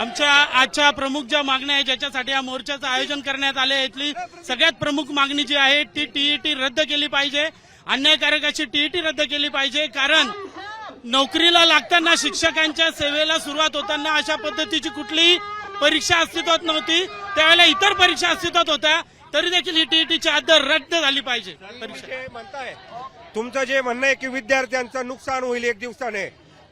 आमच्या आजच्या प्रमुख ज्या मागण्या आहे ज्याच्यासाठी या मोर्चाचं आयोजन करण्यात आले आहे, इथली सगळ्यात प्रमुख मागणी जी आहे ती टीईटी रद्द केली पाहिजे. अन्यायकारक अशी टीईटी रद्द केली पाहिजे कारण नोकरीला लागताना शिक्षकांच्या सेवेला सुरुवात होताना अशा पद्धतीची कुठलीही परीक्षा अस्तित्वात नव्हती. त्यावेळेला इतर परीक्षा अस्तित्वात होत्या तरी देखील ही टीईटीची आद रद्द झाली पाहिजे. परीक्षा. म्हणजे म्हणताय तुमचं जे म्हणणं आहे की विद्यार्थ्यांचं नुकसान होईल एक दिवसाने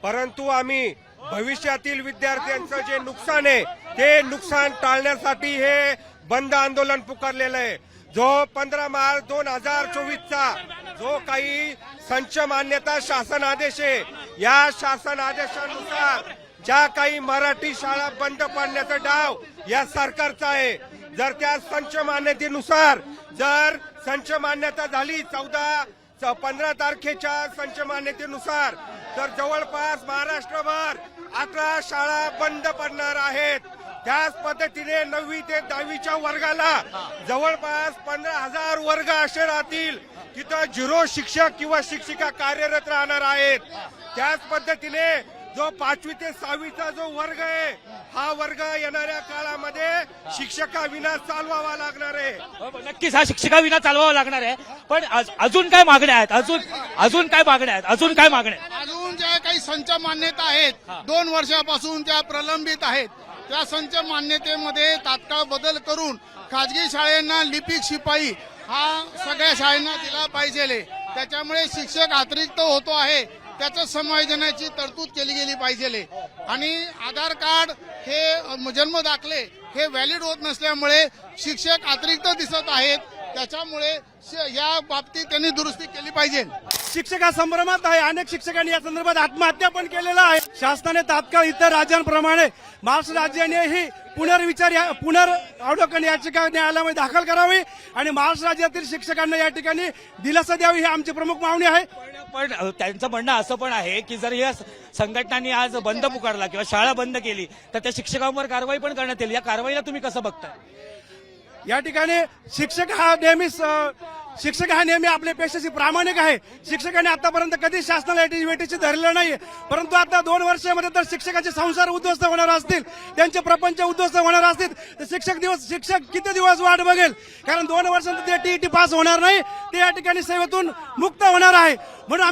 परंतु आम्ही भविष्यातील विद्यार्थ्यांचं जे नुकसान आहे ते नुकसान टाळण्यासाठी हे बंद आंदोलन पुकारलेलं आहे. जो पंधरा मार्च दोन हजार चोवीसचा जो काही संच मान्यता शासन आदेश आहे या शासन आदेशानुसार ज्या काही मराठी शाळा बंद पाडण्याचा डाव या सरकारचा आहे. जर त्या संच मान्यतेनुसार जर संच मान्यता झाली चौदा पंधरा तारखेच्या संच मान्यतेनुसार तर जवळपास महाराष्ट्रभर अकरा शाळा बंद पडणार आहेत. त्याच पद्धतीने नववी ते दहावीच्या वर्गाला जवळपास पंधरा हजार वर्ग असे राहतील. तिथं झिरो शिक्षक किंवा शिक्षिका कार्यरत राहणार आहेत. त्याच पद्धतीने जो पाचवी ते सहावीचा जो वर्ग आहे हा वर्ग येणाऱ्या काळामध्ये शिक्षकाविना चालवावा लागणार आहे. नक्कीच हा शिक्षका विना चालवावा लागणार आहे. हो, हो, पण अजून काय मागण्या आहेत? अजून अजून काय मागण्या आहेत? अजून काय मागण्या आहेत? काही संच मान्यता आहेत. दोन वर्षापासून त्या प्रलंबित आहेत त्या संच मान्यतेमध्ये तात्काळ बदल करून खाजगी शाळांना लिपिक शिपाई हा सगळ्या शाळांना दिला पाहिजे त्याच्यामुळे शिक्षक अतिरिक्त होतो आहे. त्याचं समायोजनाची तरतूद केली गेली पाहिजे आणि आधार कार्ड हे जन्म दाखले हे व्हॅलिड होत नसल्यामुळे शिक्षक अतिरिक्त दिसत आहेत. त्याच्यामुळे या बाबतीत त्यांनी दुरुस्ती केली पाहिजे. शिक्षका संभ्रमात आहे. अनेक शिक्षकांनी या संदर्भात आत्महत्या पण केलेला आहे. शासनाने तात्काळ इतर राज्यांप्रमाणे महाराष्ट्र राज्यानेही पुनर्विचार या- पुनर अवलोकन याचिका न्यायालयामध्ये दाखल करावी आणि महाराष्ट्र राज्यातील शिक्षकांना या ठिकाणी दिलासा द्यावी ही आमची प्रमुख मागणी आहे. पण त्यांचं म्हणणं असं पण आहे की जर या संघटनांनी आज बंद पुकारला किंवा शाळा बंद केली तर त्या शिक्षकांवर कारवाई पण करण्यात येईल. या कारवाईला तुम्ही कसं बघताय? या ठिकाणी शिक्षक हा नेहमीच शिक्षक हा नेहमी आपल्या पेशाशी प्रामाणिक आहे. शिक्षकाने आतापर्यंत कधी शासनाला याची वेटीची धरलेलं नाही परंतु आता दोन वर्षामध्ये तर शिक्षकाचे संसार उद्ध्वस्त होणार असतील. त्यांचे प्रपंच उद्ध्वस्त होणार असतील. तर शिक्षक दिवस शिक्षक किती दिवस वाट बघेल? कारण दोन वर्षांत ते टीईटी पास होणार नाही. ते या ठिकाणी सेवेतून मुक्त होणार आहे. म्हणून